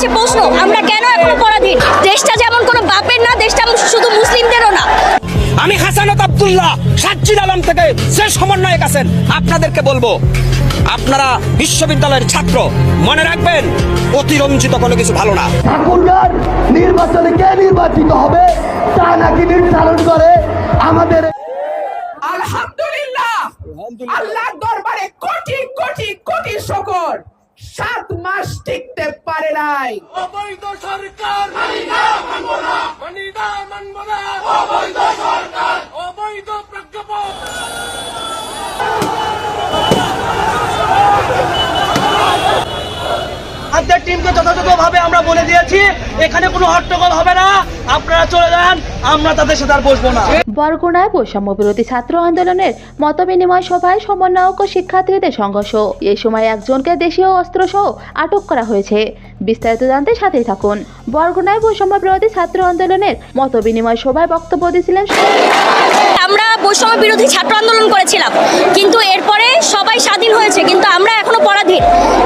কাছে প্রশ্ন আমরা কেন এখনও পরাধীন? দেশটা যেমন কোনো বাপের না দেশটা শুধু মুসলিমদেরও না। আমি হাসানত আব্দুল্লাহ সাজ্জিদ আলম থেকে যে সমন্বয়ক আছেন। আপনাদেরকে বলব আপনারা বিশ্ববিদ্যালয়ের ছাত্র মনে রাখবেন অতিরঞ্জিত কোনো কিছু ভালো না। ঠাকুরগার নির্বাচনে কে নির্বাচিত হবে তা নাকি নির্ধারণ করে আমাদের আলহামদুলিল্লাহ। আল্লাহর দরবারে কোটি কোটি কোটি শুকর। সাত মাস টিকতে পারে নাই। অবৈধ সরকার। অবৈধ প্রজ্ঞাপন। আমাদের টিমকে যথাযথভাবে আমরা বলে দিয়েছি, এখানে কোনো হট্টগোল হবে না। আপনারা চলে যান, আমরা তাদের সাথে আর বসবো না। বরগুনায় বৈষম্য বিরোধী ছাত্র আন্দোলনের মত বিনিময় সভায় সমন্বয়ক ও শিক্ষার্থীদের সংঘর্ষ। এই সময় একজনকে দেশীয় অস্ত্র সহ আটক করা হয়েছে। বিস্তারিত জানতে সাথেই থাকুন। বরগুনায় বৈষম্য বিরোধী ছাত্র আন্দোলনের মত বিনিময় সভায় বক্তব্য দিয়েছিলেন আমরা বৈষম্য বিরোধী ছাত্র আন্দোলন করেছিলাম। কিন্তু এরপরে সবাই স্বাধীন হয়েছে, কিন্তু আমরা এখনও পরাধীন।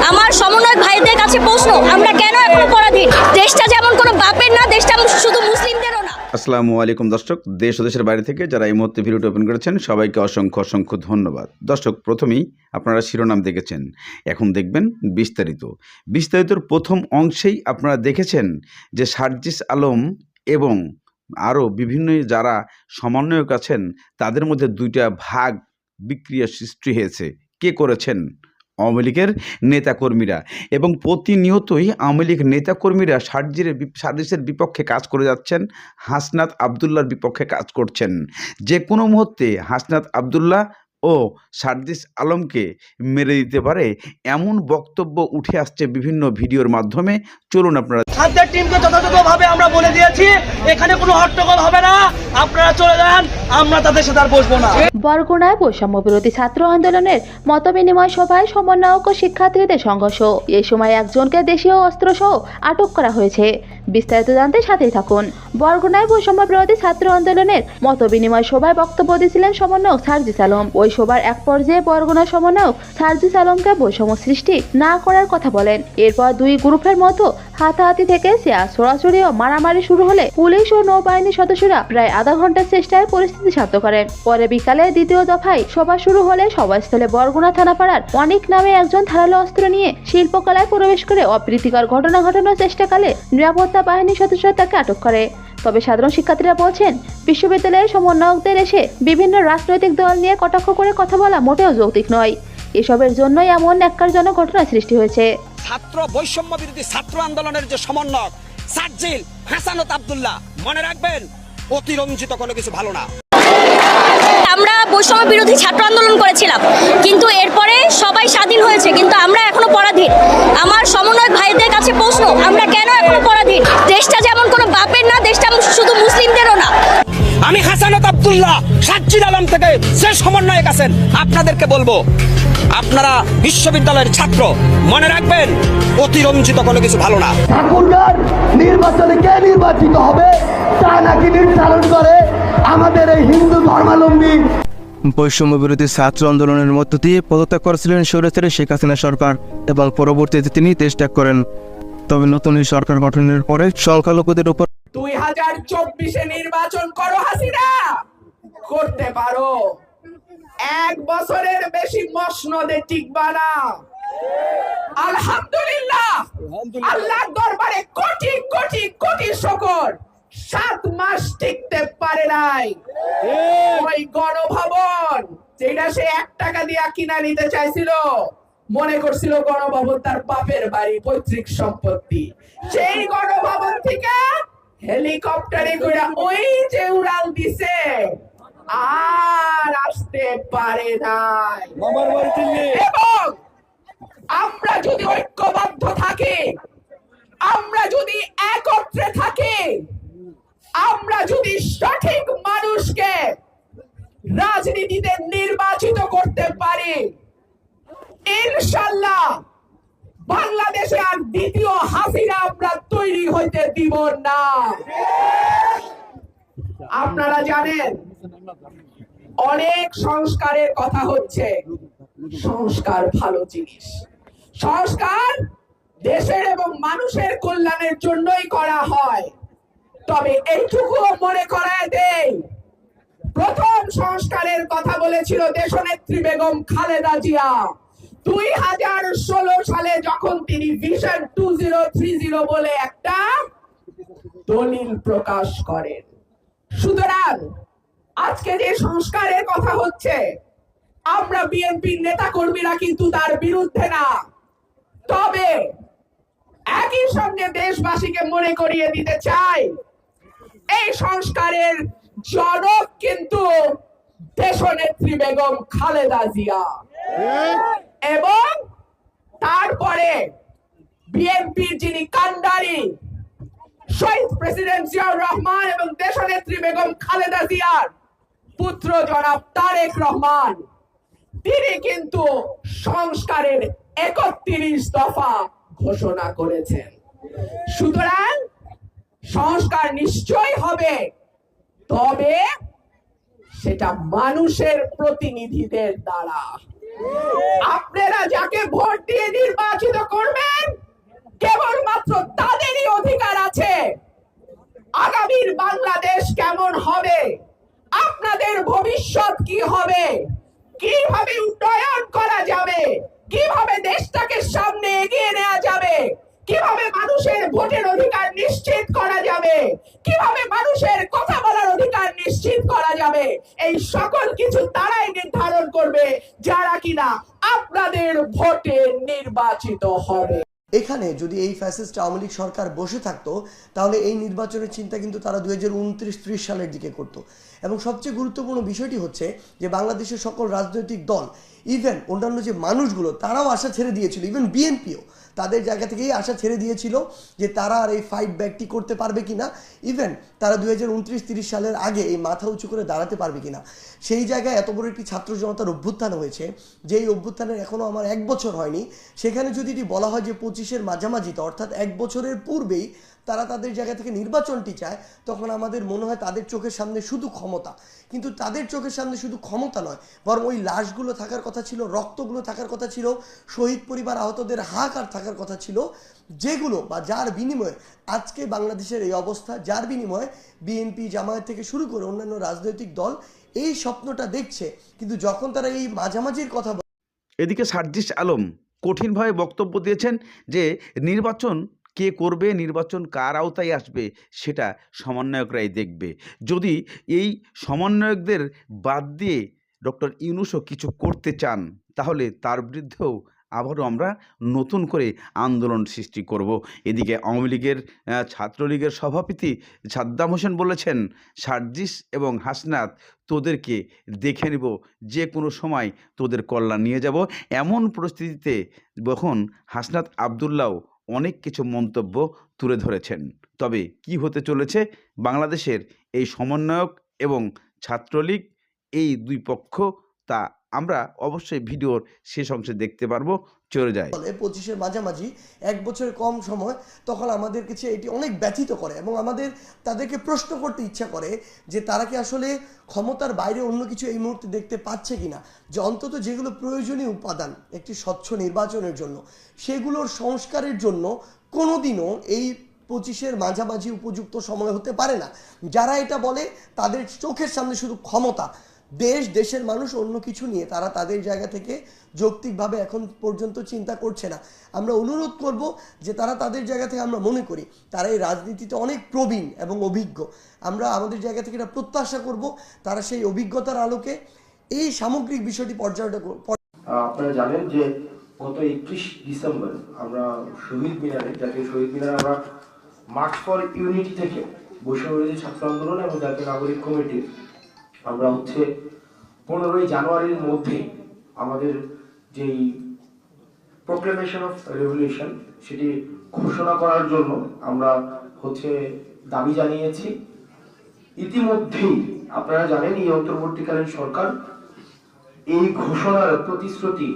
আমার সমন্বয় ভাইদের কাছে প্রশ্ন, আমরা কেন এখনও পরাধীন? দেশটা যেমন কোনো বাপের না, দেশটা শুধু মুসলিমদেরও না। আসসালামু আলাইকুম দর্শক, দেশ ও দেশের বাইরে থেকে যারা এই মুহূর্তে ভিডিওটি ওপেন করেছেন, সবাইকে অসংখ্য অসংখ্য ধন্যবাদ। দর্শক, প্রথমেই আপনারা শিরোনাম দেখেছেন। এখন দেখবেন বিস্তারিত। বিস্তারিতর প্রথম অংশেই আপনারা দেখেছেন যে সার্জিস আলম এবং আরও বিভিন্ন যারা সমন্বয়ক আছেন, তাদের মধ্যে দুইটা ভাগ বিক্রিয়া সৃষ্টি হয়েছে। কে করেছেন? আওয়ামী লীগের নেতাকর্মীরা। এবং প্রতিনিয়তই আওয়ামী লীগ নেতাকর্মীরা সার্জির সার্জিসের বিপক্ষে কাজ করে যাচ্ছেন, হাসনাত আবদুল্লার বিপক্ষে কাজ করছেন। যে কোনো মুহূর্তে হাসনাত আবদুল্লাহ ও সার্জিস আলমকে মেরে দিতে পারে? এমন বক্তব্য উঠে আসছে বিভিন্ন ভিডিওর মাধ্যমে। চলুন আপনারা আমাদের টিমকে যথাযথভাবে আমরা বলে দিয়েছি এখানে কোনো হট্টগোল হবে না। আপনারা চলে যান আমরা তাদের সাথে আর বসবো না। বরগুনায় বৈষম্য বিরোধী ছাত্র আন্দোলনের মতবিনিময় সভায় সমন্বয়ক ও শিক্ষার্থীদের সংঘর্ষ। এই সময় একজনকে দেশীয় অস্ত্রসহ আটক করা হয়েছে। বিস্তারিত জানতে সাথেই থাকুন। বরগুনায় বৈষম্য বিরোধী ছাত্র আন্দোলনের মতবিনিময় সভায় বক্তব্য দিয়েছিলেন সমন্বয়ক সার্জিস আলম। ওই সভার এক পর্যায়ে বরগুনা সমন্বয়ক সার্জিস আলমকে বৈষম্য সৃষ্টি না করার কথা বলেন। এরপর দুই গ্রুপের মতো হাতাহাতি থেকে চেয়া ছড়াছড়ি ও মারামারি শুরু হলে পুলিশ ও নৌবাহিনীর সদস্যরা প্রায় আধা ঘণ্টার চেষ্টায় পরিস্থিতি শান্ত করেন। পরে বিকালে দ্বিতীয় দফায় সভা শুরু হলে সভাস্থলে বরগুনা থানাপাড়ার অনেক নামে একজন ধারালো অস্ত্র নিয়ে শিল্পকলায় প্রবেশ করে অপ্রীতিকর ঘটনা ঘটানোর চেষ্টাকালে নিরাপত্তা বাহিনীর সদস্যরা তাকে আটক করে। তবে সাধারণ শিক্ষার্থীরা বলছেন, বিশ্ববিদ্যালয়ের সমন্বয়কদের এসে বিভিন্ন রাজনৈতিক দল নিয়ে কটাক্ষ করে কথা বলা মোটেও যৌক্তিক নয়। এসবের জন্যই এমন ন্যাক্কারজনক ঘটনা সৃষ্টি হয়েছে। ছাত্র বৈষম্য বিরোধী ছাত্র আন্দোলনের যে সমন্বয়ক, সাজ্জিল হাসানত আব্দুল্লাহ, মনে রাখবেন, অতিরঞ্জিত কোনো কিছু ভালো না। বৈষম্য বিরোধী ছাত্র আন্দোলন করেছিলাম। কিন্তু এরপরে সবাই স্বাধীন হয়েছে কিন্তু আমরা এখনও পরাধীন। আমার সমন্বয় ভাইদের কাছে প্রশ্ন আমরা কেন এখনও পরাধীন? দেশটা যেমন কোনো বাপের না দেশটা শুধু মুসলিমদেরও না। আমি হাসানত আব্দুল্লাহ সাজ্জিদ আলম থেকে যে সমন্বয়ক আছেন। আপনাদেরকে বলব আপনারা বিশ্ববিদ্যালয়ের ছাত্র মনে রাখবেন অতিরঞ্জিত কোনো কিছু ভালো না। ঠাকুরগার নির্বাচনে কে নির্বাচিত হবে তা নাকি নির্ধারণ করে আমাদের এই হিন্দু ধর্মাবলম্বী বৈষম্য বিরোধী ছাত্র আন্দোলনের মধ্য দিয়ে পদত্যাগ করেছিলেন স্বৈরাচারী শেখ হাসিনা সরকার এবং পরবর্তীতে তিনি দেশ ত্যাগ করেন। তবে নতুন এই সরকার গঠনের পরে সংখ্যালঘুদের উপর দুই হাজার চব্বিশে নির্বাচন করো হাসিনা। করতে পারো। এক বছরের বেশি মসনদে টিকবা না। আলহামদুলিল্লাহ। আল্লাহর দরবারে কোটি কোটি কোটি শুকর। সাত মাস টিকতে পারে নাই। ওই গণভবন যেটা সে এক টাকা দিয়া কিনা নিতে চাইছিল মনে করছিল গণভবন তার বাপের বাড়ি পৈতৃক সম্পত্তি। সেই গণভবন থেকে হেলিকপ্টারে করে ওই যে উড়াল দিছে আর আসতে পারে নাই। রাজনীতিতে নির্বাচিত করতে পারি। ইনশাল্লাহ বাংলাদেশে আর দ্বিতীয় হাসিনা আমরা তৈরি হইতে দিব না। আপনারা জানেন, অনেক সংস্কারের কথা হচ্ছে। সংস্কার ভালো জিনিস। সংস্কার দেশের এবং মানুষের কল্যাণের জন্যই করা হয়। তবে এইটুকুও মনে করায় দেই প্রথম সংস্কারের কথা বলেছিল দেশনেত্রী বেগম খালেদা জিয়া। দুই হাজার ষোলো সালে যখন তিনি vision two zero three zero বলে একটা দলিল প্রকাশ করেন। সুতরাং আজকে যে সংস্কারের কথা হচ্ছে, আমরা বিএনপির নেতা কর্মীরা কিন্তু তার বিরুদ্ধে না। তবে একই সঙ্গে দেশবাসীকে মনে করিয়ে দিতে চাই, এই সংস্কারের জনক কিন্তু দেশনেত্রী বেগম খালেদা জিয়া। এবং তারপরে বিএনপির যিনি কান্ডারি শহীদ প্রেসিডেন্ট জিয়াউর রহমান এবং দেশনেত্রী বেগম খালেদা জিয়ার পুত্র জনাব তারেক রহমান, তিনি কিন্তু সংস্কারের একত্রিশ দফা ঘোষণা করেছেন। সুতরাং সংস্কার নিশ্চয় হবে। তবে সেটা মানুষের প্রতিনিধিদের দ্বারা। আপনারা যাকে ভোট দিয়ে নির্বাচিত করবেন, কেবলমাত্র তাদেরই অধিকার আছে। আগামীর বাংলাদেশ কেমন হবে? আপনাদের ভবিষ্যৎ কি হবে? কীভাবে উন্নয়ন করা যাবে? কীভাবে দেশটাকে সামনে এগিয়ে নেওয়া যাবে? কীভাবে মানুষের ভোটের অধিকার নিশ্চিত করা যাবে? কীভাবে মানুষের কথা বলার অধিকার নিশ্চিত করা যাবে? এই সকল কিছু তারাই নির্ধারণ করবে, যারা কিনা আপনাদের ভোটে নির্বাচিত হবে। এখানে যদি এই ফ্যাসিস্ট আওয়ামী লীগ সরকার বসে থাকতো, তাহলে এই নির্বাচনের চিন্তা কিন্তু তারা দু হাজার উনত্রিশ ত্রিশ সালের দিকে করতো। এবং সবচেয়ে গুরুত্বপূর্ণ বিষয়টি হচ্ছে যে বাংলাদেশের সকল রাজনৈতিক দল ইভেন অন্যান্য যে মানুষগুলো, তারাও আশা ছেড়ে দিয়েছিল ইভেন বিএনপিও তাদের জায়গা থেকেই আশা ছেড়ে দিয়েছিল যে তারা আর এই ফাইট ব্যাকটি করতে পারবে কিনা ইভেন তারা দু হাজার উনত্রিশ তিরিশ সালের আগে এই মাথা উঁচু করে দাঁড়াতে পারবে কিনা। সেই জায়গায় এত বড় একটি ছাত্র জনতার অভ্যুত্থান হয়েছে যে এই অভ্যুত্থানের এখনও আমার এক বছর হয়নি, সেখানে যদি এটি বলা হয় যে পঁচিশের মাঝামাঝিতে, অর্থাৎ এক বছরের পূর্বেই তারা তাদের জায়গা থেকে নির্বাচনটি চায়, তখন আমাদের মনে হয় তাদের চোখের সামনে শুধু ক্ষমতা। কিন্তু তাদের চোখের সামনে শুধু ক্ষমতা নয়, বরং ওই লাশগুলো থাকার কথা ছিল, রক্তগুলো থাকার কথা ছিল, শহীদ পরিবার আহতদের হাহাকার থাকার কথা ছিল, যেগুলো বা যার বিনিময়ে আজকে বাংলাদেশের এই অবস্থা, যার বিনিময়ে বিএনপি জামায়াত থেকে শুরু করে অন্যান্য রাজনৈতিক দল এই স্বপ্নটা দেখছে। কিন্তু যখন তারা এই মাঝামাঝির কথা এদিকে সার্জিস আলম কঠিনভাবে বক্তব্য দিয়েছেন যে নির্বাচন কে করবে, নির্বাচন কার আওতায় আসবে, সেটা সমন্বয়করাই দেখবে। যদি এই সমন্বয়কদের বাদ দিয়ে ডক্টর ইউনুসও কিছু করতে চান, তাহলে তার বিরুদ্ধেও আবারও আমরা নতুন করে আন্দোলন সৃষ্টি করব। এদিকে আওয়ামী লীগের ছাত্রলীগের সভাপতি সাদ্দাম হোসেন বলেছেন, সার্জিস এবং হাসনাত তোদেরকে দেখে নেব, যে কোনো সময় তোদের কল্যাণ নিয়ে যাব। এমন পরিস্থিতিতে যখন হাসনাত আবদুল্লাও অনেক কিছু মন্তব্য তুলে ধরেছেন। তবে কি হতে চলেছে? বাংলাদেশের এই সমন্বয়ক এবং ছাত্রলীগ, এই দুই পক্ষ তা আমরা অবশ্যই ভিডিওর শেষ অংশে দেখতে পারব, চলে যায় পঁচিশের মাঝামাঝি, এক বছরের কম সময়, তখন আমাদের কাছে এটি অনেক ব্যথিত করে এবং আমাদের তাদেরকে প্রশ্ন করতে ইচ্ছা করে যে তারা কি আসলে ক্ষমতার বাইরে অন্য কিছু এই মুহূর্তে দেখতে পাচ্ছে কিনা? যে অন্তত যেগুলো প্রয়োজনীয় উপাদান, একটি স্বচ্ছ নির্বাচনের জন্য, সেগুলোর সংস্কারের জন্য কোনোদিনও এই পঁচিশের মাঝামাঝি উপযুক্ত সময় হতে পারে না। যারা এটা বলে, তাদের চোখের সামনে শুধু ক্ষমতা। দেশ, দেশের মানুষ অন্য কিছু নিয়ে তারা তাদের জায়গা থেকে যৌক্তিকভাবে এখন পর্যন্ত চিন্তা করছে না। আমরা অনুরোধ করব যে তারা তাদের জায়গা থেকে আমরা মনে করি, তারা এই রাজনীতিতে অনেক প্রবীণ এবং অভিজ্ঞ। আমরা আমাদের জায়গা থেকে এটা প্রত্যাশা করব, তারা সেই অভিজ্ঞতার আলোকে এই সামগ্রিক বিষয়টি পর্যালোচনা আপনারা জানেন যে গত একত্রিশ ডিসেম্বর আমরা শহীদ মিনারে, জাতীয় শহীদ মিনারে আমরা মার্চ ফর ইউনিটি থেকে বৈষম্যবিরোধী ছাত্র আন্দোলন এবং জাতীয় নাগরিক কমিটি আমরা হচ্ছে পনেরোই জানুয়ারির মধ্যে আমাদের যেই প্রোক্লেমেশন অফ রেভলিউশন সেটি ঘোষণা করার জন্য আমরা হচ্ছে দাবি জানিয়েছি। ইতিমধ্যেই আপনারা জানেন এই অন্তর্বর্তীকালীন সরকার এই ঘোষণার প্রতিশ্রুতি,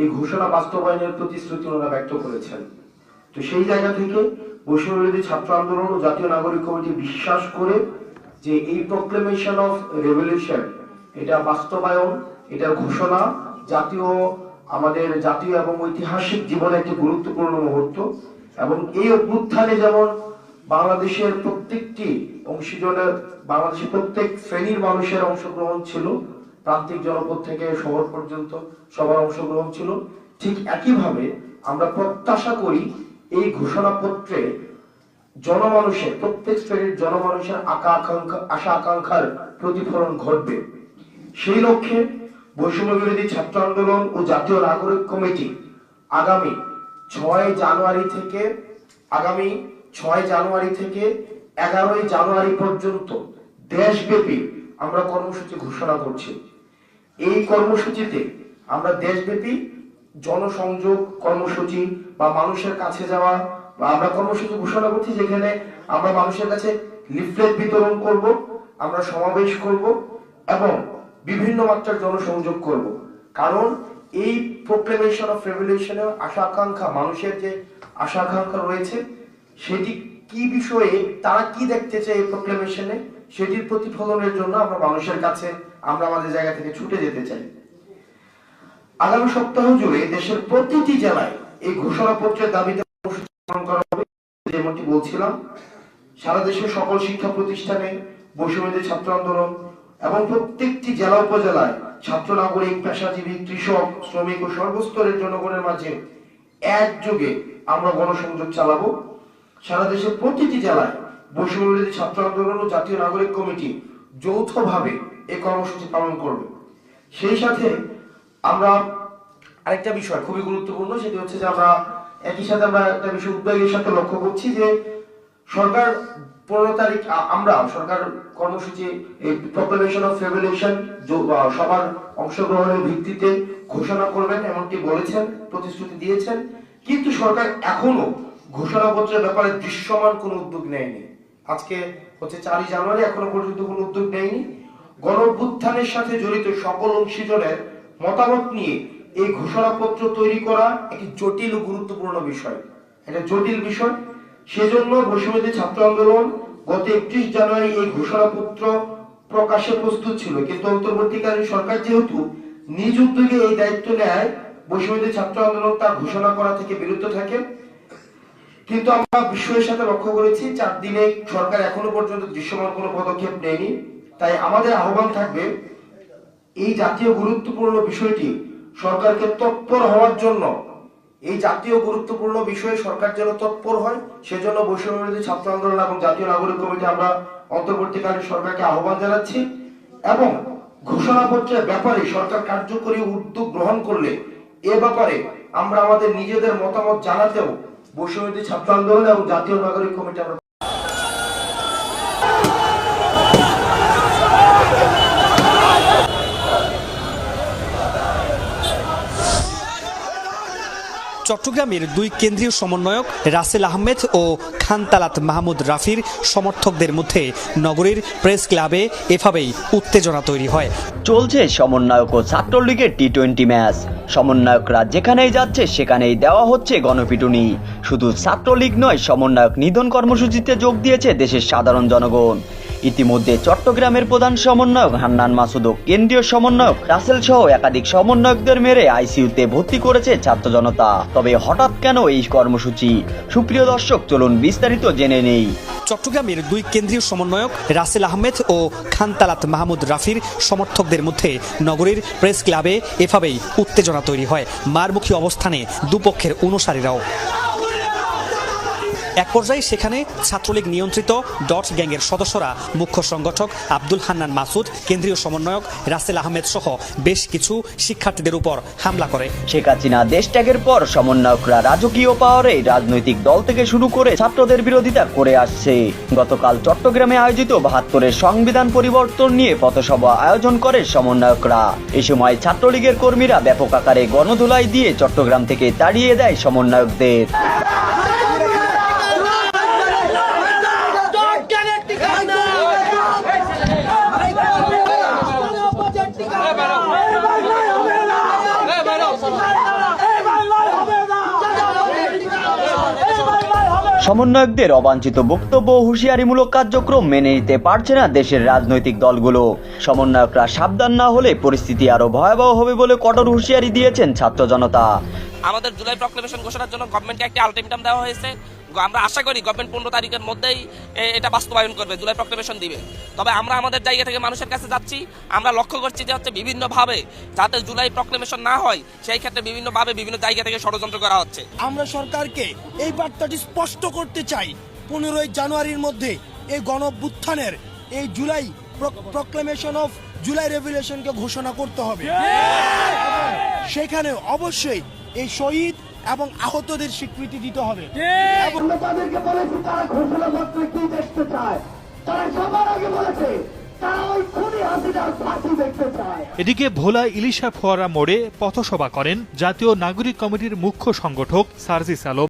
এই ঘোষণা বাস্তবায়নের প্রতিশ্রুতি ওনারা ব্যক্ত করেছেন। তো সেই জায়গা থেকে বৈষম্যবিরোধী ছাত্র আন্দোলন ও জাতীয় নাগরিক কমিটি বিশ্বাস করে যে এই প্রক্লেমেশন অফ রেভলিউশন এটা বাস্তবায়ন, এটা ঘোষণা, জাতীয়, আমাদের জাতীয় এবং ঐতিহাসিক জীবনে একটি গুরুত্বপূর্ণ মুহূর্ত এবং এই অভ্যুত্থানে যেমন বাংলাদেশের প্রত্যেকটি অংশীজনের, বাংলাদেশের প্রত্যেক শ্রেণির মানুষের অংশগ্রহণ ছিল, প্রান্তিক জনপদ থেকে শহর পর্যন্ত সবার অংশগ্রহণ ছিল, ঠিক একইভাবে আমরা প্রত্যাশা করি এই ঘোষণাপত্রে জনমানুষের, প্রত্যেক শ্রেণির জনমানুষের আকা আকাঙ্ক্ষা, আশা আকাঙ্ক্ষার প্রতিফলন ঘটবে। সেই লক্ষ্যে বৈষম্য বিরোধী ছাত্র আন্দোলন ও জাতীয় নাগরিক কমিটি আগামী ছয় জানুয়ারি থেকে, আগামী ছয় জানুয়ারি থেকে এগারোই জানুয়ারি পর্যন্ত দেশব্যাপী আমরা কর্মসূচি ঘোষণা করছি। এই কর্মসূচিতে আমরা দেশব্যাপী জনসংযোগ কর্মসূচি বা মানুষের কাছে যাওয়া আমরা কর্মসূচি ঘোষণা করছি যেখানে আমরা মানুষের কাছে লিফলেট বিতরণ করব, আমরা সমাবেশ করব এবং বিভিন্ন মাত্রার জনসংযোগ করব। কারণ এই প্রোক্লেমেশন অফ রেভলিউশনের আশা আকাঙ্ক্ষা মানুষের যে আশা আকাঙ্ক্ষা রয়েছে, সেটি কি বিষয়ে, তারা কি দেখতে চায় এই প্রোক্লেমেশনে সেটির প্রতিফলনের জন্য আমরা মানুষের কাছে, আমরা আমাদের জায়গা থেকে ছুটে যেতে চাই। আগামী সপ্তাহ জুড়ে দেশের প্রতিটি জেলায় এই ঘোষণাপত্রের দাবিতে যেমনটি বলছিলাম, সারা দেশের সকল শিক্ষা প্রতিষ্ঠানে ছাত্র আন্দোলন এবং প্রত্যেকটি জেলা উপজেলায় ছাত্র নাগরিক, পেশাজীবী, কৃষক, শ্রমিক ও সর্বস্তরের জনগণের মাঝে একযোগে আমরা গণসংযোগ চালাবো। সারা দেশের প্রতিটি জেলায় বৈষম্য বিরোধী ছাত্র আন্দোলন ও জাতীয় নাগরিক কমিটি যৌথভাবে এই কর্মসূচি পালন করবে। সেই সাথে আমরা আরেকটা বিষয় খুবই গুরুত্বপূর্ণ, সেটি হচ্ছে যে আমরা একই সাথে আমরা একটা বিষয় উদ্বেগের সাথে লক্ষ্য করছি যে সরকার পনেরো তারিখ আমরা, সরকার কর্মসূচি অফ সবার অংশগ্রহণের ভিত্তিতে ঘোষণা করবেন এমনটি বলেছেন, প্রতিশ্রুতি দিয়েছেন। কিন্তু সরকার এখনও ঘোষণাপত্রের ব্যাপারে দৃশ্যমান কোনো উদ্যোগ নেয়নি। আজকে হচ্ছে চারই জানুয়ারি, এখনও পর্যন্ত কোনো উদ্যোগ নেয়নি। গণ অভ্যুত্থানের সাথে জড়িত সকল অংশীজনের মতামত নিয়ে এই ঘোষণাপত্র তৈরি করা একটি জটিল ও গুরুত্বপূর্ণ বিষয়। এটা জটিল বিষয়। সেজন্য বৈষম্যদী ছাত্র আন্দোলন গত একত্রিশ জানুয়ারি এই ঘোষণাপত্র প্রকাশে প্রস্তুত ছিল। কিন্তু অন্তর্বর্তীকালীন সরকার যেহেতু নিজ উদ্যোগে এই দায়িত্ব নেয় বৈষম্যদী ছাত্র আন্দোলন তার ঘোষণা করা থেকে বিরত থাকে। কিন্তু আমরা বিশ্বের সাথে লক্ষ্য করেছি, চার দিনে সরকার এখনও পর্যন্ত দৃশ্যমান কোনো পদক্ষেপ নেয়নি। তাই আমাদের আহ্বান থাকবে, এই জাতীয় গুরুত্বপূর্ণ বিষয়টি সরকারকে তৎপর হওয়ার জন্য এই জাতীয় গুরুত্বপূর্ণ বিষয়ে সরকার যেন তৎপর হয়, সেজন্য বৈষম্য বিরোধী ছাত্র আন্দোলন এবং জাতীয় নাগরিক কমিটি আমরা অন্তর্বর্তীকালীন সরকারকে আহ্বান জানাচ্ছি এবং ঘোষণাপত্রের ব্যাপারে সরকার কার্যকরী উদ্যোগ গ্রহণ করলে এ ব্যাপারে আমরা আমাদের নিজেদের মতামত জানাতেও বৈষম্য বিরোধী ছাত্র আন্দোলন এবং জাতীয় নাগরিক কমিটি আমরা চট্টগ্রামের দুই কেন্দ্রীয় সমন্বয়ক রাসেল আহমেদ ও খানতালাত মাহমুদ রাফির সমর্থকদের মধ্যে নগরীর প্রেস ক্লাবে এভাবেই উত্তেজনা তৈরি হয়। চলছে সমন্বয়ক ও ছাত্রলীগের টি টোয়েন্টি ম্যাচ। সমন্বয়করা যেখানেই যাচ্ছে, সেখানেই দেওয়া হচ্ছে গণপিটুনি। শুধু ছাত্রলীগ নয়, সমন্বয়ক নিধন কর্মসূচিতে যোগ দিয়েছে দেশের সাধারণ জনগণ। ইতিমধ্যে চট্টগ্রামের প্রধান সমন্বয়ক হান্নান মাসুদ কেন্দ্রীয় সমন্বয়ক রাসেল সহ একাধিক সমন্বয়কদের মেরে আইসিইউতে ভর্তি করেছে ছাত্র জনতা। তবে হঠাৎ কেন এই কর্মসূচি? সুপ্রিয় দর্শক, চলুন বিস্তারিত জেনে নেই। চট্টগ্রামের দুই কেন্দ্রীয় সমন্বয়ক রাসেল আহমেদ ও খানতালাত মাহমুদ রাফির সমর্থকদের মধ্যে নগরীর প্রেস ক্লাবে এভাবেই উত্তেজনা তৈরি হয়। মারমুখী অবস্থানে দুপক্ষের অনুসারীরাও। এক পর্যায়ে সেখানে ছাত্রলীগ নিয়ন্ত্রিত ডট গ্যাংয়ের সদস্যরা মুখ্য সংগঠক আব্দুল হান্নান মাসুদ, কেন্দ্রীয় সমন্বয়ক রাসেল আহমেদ সহ বেশ কিছু শিক্ষার্থীদের উপর হামলা করে। শেখ হাসিনা দেশ ত্যাগের পর সমন্বয়করা রাজকীয় পাওয়ারে রাজনৈতিক দল থেকে শুরু করে ছাত্রদের বিরোধিতা করে আসছে। গতকাল চট্টগ্রামে আয়োজিত বাহাত্তরের সংবিধান পরিবর্তন নিয়ে পথসভা আয়োজন করে সমন্বয়করা। এ সময় ছাত্রলীগের কর্মীরা ব্যাপক আকারে গণধুলাই দিয়ে চট্টগ্রাম থেকে তাড়িয়ে দেয় সমন্বয়কদের। সমন্বয়কদের অবাঞ্ছিত বক্তব্য হুঁশিয়ারিমূলক কার্যক্রম মেনে নিতে পারছে না দেশের রাজনৈতিক দলগুলো। সমন্বয়করা সাবধান না হলে পরিস্থিতি আরও ভয়াবহ হবে বলে কঠোর হুঁশিয়ারি দিয়েছেন ছাত্র জনতা। আমাদের জুলাই প্রক্লেমেশন ঘোষণার জন্য গভর্নমেন্টকে একটা আলটিমেটাম দেওয়া হয়েছে। আমরা আশা করি গভর্নমেন্ট পনেরো তারিখের মধ্যেই এ- এটা বাস্তবায়ন করবে জুলাই প্রক্লেমেশন দিবে। তবে আমরা আমাদের জায়গা থেকে মানুষের কাছে যাচ্ছি আমরা লক্ষ্য করছি যে হচ্ছে বিভিন্নভাবে যাতে জুলাই প্রক্লেমেশন না হয় সেই ক্ষেত্রে বিভিন্নভাবে বিভিন্ন জায়গা থেকে ষড়যন্ত্র করা হচ্ছে। আমরা সরকারকে এই বার্তাটি স্পষ্ট করতে চাই পনেরোই জানুয়ারির মধ্যে এই গণভ্যুত্থানের এই জুলাই প্রক্লেমেশন অফ জুলাই রেভুলেশনকে ঘোষণা করতে হবে। সেখানে অবশ্যই এই শহীদ এবং আহতদের স্বীকৃতি দিতে হবে। এবং তাদেরকে বলেছি তারা ঘোষণাপত্রে কি দেখতে চায়? তারা সবার আগে বলেছে তারা ওই খুনি হাসিনার ফাঁসি দেখতে চায়। এদিকে ভোলা ইলিশা ফোয়ারা মোড়ে পথসভা করেন জাতীয় নাগরিক কমিটির মুখ্য সংগঠক সার্জিস আলম।